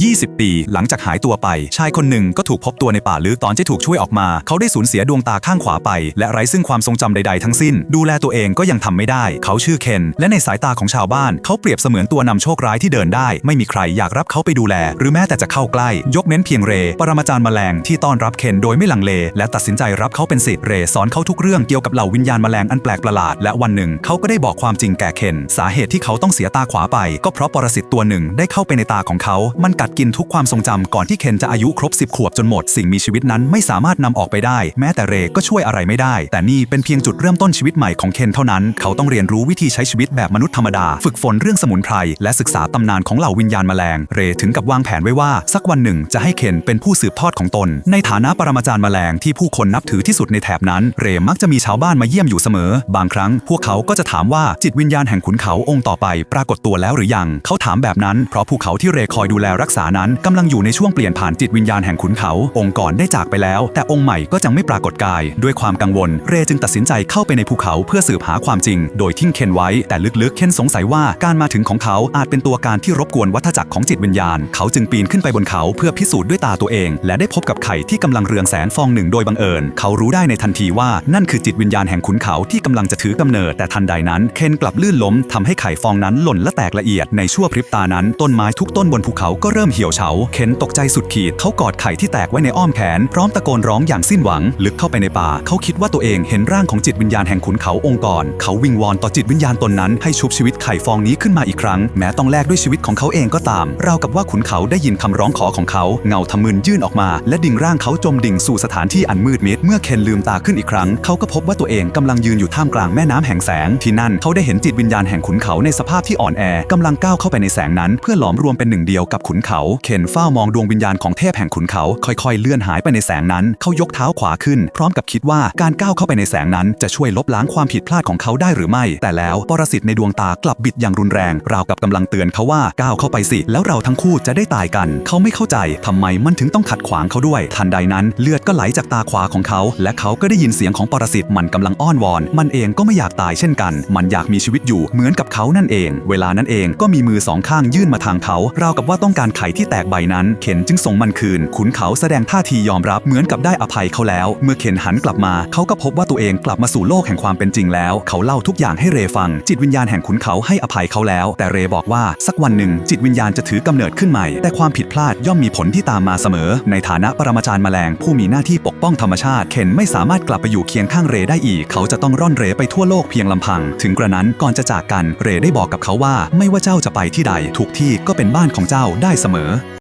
20 ปีหลังจากหายตัวไป ชายคนหนึ่งก็ถูกพบตัวในป่าลึกตอนที่ถูกช่วยออกมา เขาได้สูญเสียดวงตาข้างขวาไป และไร้ซึ่งความทรงจำใด ๆ ทั้งสิ้น ดูแลตัวเองก็ยังทำไม่ได้ เขาชื่อเคน และในสายตาของชาวบ้าน เขาเปรียบเสมือนตัวนำโชคร้ายที่เดินได้ ไม่มีใครอยากรับเขาไปดูแล หรือแม้แต่จะเข้าใกล้ ยกเว้นเพียงเร ปรมาจารย์แมลงที่ต้อนรับเคนโดยไม่ลังเล และตัดสินใจรับเขาเป็นศิษย์เรสอนเขาทุกเรื่องเกี่ยวกับเหล่าวิญญาณแมลงอันแปลกประหลาด และวันหนึ่งเขาก็ได้บอกความจริงแก่เคน สาเหตุที่เขาต้องเสียตาขวาไป ก็เพราะปรสิตตัวหนึ่งได้เข้าไปในตาของเขามันกัดกินทุกความทรงจำก่อนที่เคนจะอายุครบ 10 ขวบจนหมด สิ่งมีชีวิตนั้นไม่สามารถนำออกไปได้ แม้แต่เรก็ช่วยอะไรไม่ได้ แต่นี่เป็นเพียงจุดเริ่มต้นชีวิตใหม่ของเคนเท่านั้น เขาต้องเรียนรู้วิธีใช้ชีวิตแบบมนุษย์ธรรมดา ฝึกฝนเรื่องสมุนไพรและศึกษาตำนานของเหล่าวิญญาณแมลง เรถึงกับวางแผนไว้ว่า สักวันหนึ่งจะให้เคนเป็นผู้สืบทอดของตน ในฐานะปรมาจารย์แมลงที่ผู้คนนับถือที่สุดในแถบนั้น เรมักจะมีชาวบ้านมาเยี่ยมอยู่เสมอ บางครั้ง พวกเขาก็จะถามว่าจิตวิญญาณแห่งขุนเขาองค์ต่อไป ปรากฏตัวแล้วหรือยัง เขาถามแบบนั้นเพราะภูเขาที่เรคอยดูแลรักษานั้นกำลังอยู่ในช่วงเปลี่ยนผ่านจิตวิญญาณแห่งขุนเขา องค์ก่อนได้จากไปแล้ว แต่องค์ใหม่ก็ยังไม่ปรากฏกาย ด้วยความกังวล เรจึงตัดสินใจเข้าไปในภูเขาเพื่อสืบหาความจริง โดยทิ้งเคนไว้ แต่ลึกๆ เคนสงสัยว่าการมาถึงของเขาอาจเป็นตัวการที่รบกวนวัฏจักรของจิตวิญญาณ เขาจึงปีนขึ้นไปบนเขาเพื่อพิสูจน์ด้วยตาตัวเอง และได้พบกับไข่ที่กำลังเรืองแสงฟองหนึ่งโดยบังเอิญ เขารู้ได้ในทันทีว่านั่นคือจิตวิญญาณแห่งขุนเขาที่กำลังจะถือกำเนิดแต่ทันใดนั้นเคนกลับลื่นล้มทำให้ไข่ฟองนั้นหล่นและแตกละเอียดในชั่วพริบตานั้นต้นไม้ทุกต้นบนภูเขาก็เริ่มเหี่ยวเฉาเคนตกใจสุดขีด เขากอดไข่ที่แตกไว้ในอ้อมแขน พร้อมตะโกนร้องอย่างสิ้นหวัง ลึกเข้าไปในป่า เขาคิดว่าตัวเองเห็นร่างของจิตวิญญาณแห่งขุนเขาองค์กร เขาวิงวอนต่อจิตวิญญาณตนนั้นให้ชุบชีวิตไข่ฟองนี้ขึ้นมาอีกครั้ง แม้ต้องแลกด้วยชีวิตของเขาเองก็ตาม ราวกับว่าขุนเขาได้ยินคำร้องขอของเขา เงาทำมึนยื่นออกมา และดิ่งร่างเขาจมดิ่งสู่สถานที่อันมืดมิด เมื่อเคนลืมตาขึ้นอีกครั้ง เขาก็พบว่าตัวเองกำลังยืนอยู่ท่ามกลางแม่น้ำแห่งแสง ที่นั่นเขาได้เห็นจิตวิญญาณแห่งขุนเขาในสภาพที่อ่อนแอกำลังก้าวเข้าไปในแสงนั้น เพื่อหลอมรวมเป็นหนึ่งเดียวกับขุนเขาเคนเฝ้ามองดวงวิญญาณของเทพแห่งขุนเขา ค่อยๆ เลื่อนหายไปในแสงนั้น เขายกเท้าขวาขึ้น พร้อมกับคิดว่าการก้าวเข้าไปในแสงนั้นจะช่วยลบล้างความผิดพลาดของเขาได้หรือไม่ แต่แล้วปรสิตในดวงตากลับบิดอย่างรุนแรง ราวกับกำลังเตือนเขาว่าก้าวเข้าไปสิ แล้วเราทั้งคู่จะได้ตายกัน เขาไม่เข้าใจทำไมมันถึงต้องขัดขวางเขาด้วย ทันใดนั้นเลือดก็ไหลจากตาขวาของเขา และเขาก็ได้ยินเสียงของปรสิตมันกำลังอ้อนวอน มันเองก็ไม่อยากตายเช่นกัน มันอยากมีชีวิตอยู่เหมือนกับเขานั่นเอง เวลานั้นเองก็มีมือสองข้างยื่นมาทางเขา ราวกับว่าต้องการไขที่แตกใบนั้น เข็นจึงส่งมันคืน ขุนเขาแสดงท่าทียอมรับเหมือนกับได้อภัยเขาแล้ว เมื่อเข็นหันกลับมา เขาก็พบว่าตัวเองกลับมาสู่โลกแห่งความเป็นจริงแล้ว เขาเล่าทุกอย่างให้เรฟัง จิตวิญญาณแห่งขุนเขาให้อภัยเขาแล้ว แต่เรบอกว่าสักวันหนึ่ง จิตวิญญาณจะถือกำเนิดขึ้นใหม่ แต่ความผิดพลาดย่อมมีผลที่ตามมาเสมอ ในฐานะปรมาจารย์แมลงผู้มีหน้าที่ปกป้องธรรมชาติเคนไม่สามารถกลับไปอยู่เคียงข้างเรได้อีก เขาจะต้องร่อนเรไปทั่วโลกเพียงลำพัง ถึงกระนั้นก่อนจะจากกัน เรได้บอกกับเขาว่า ไม่ว่าเจ้าจะไปที่ใดทุกที่ก็เป็นบ้านของเจ้าได้เสมอ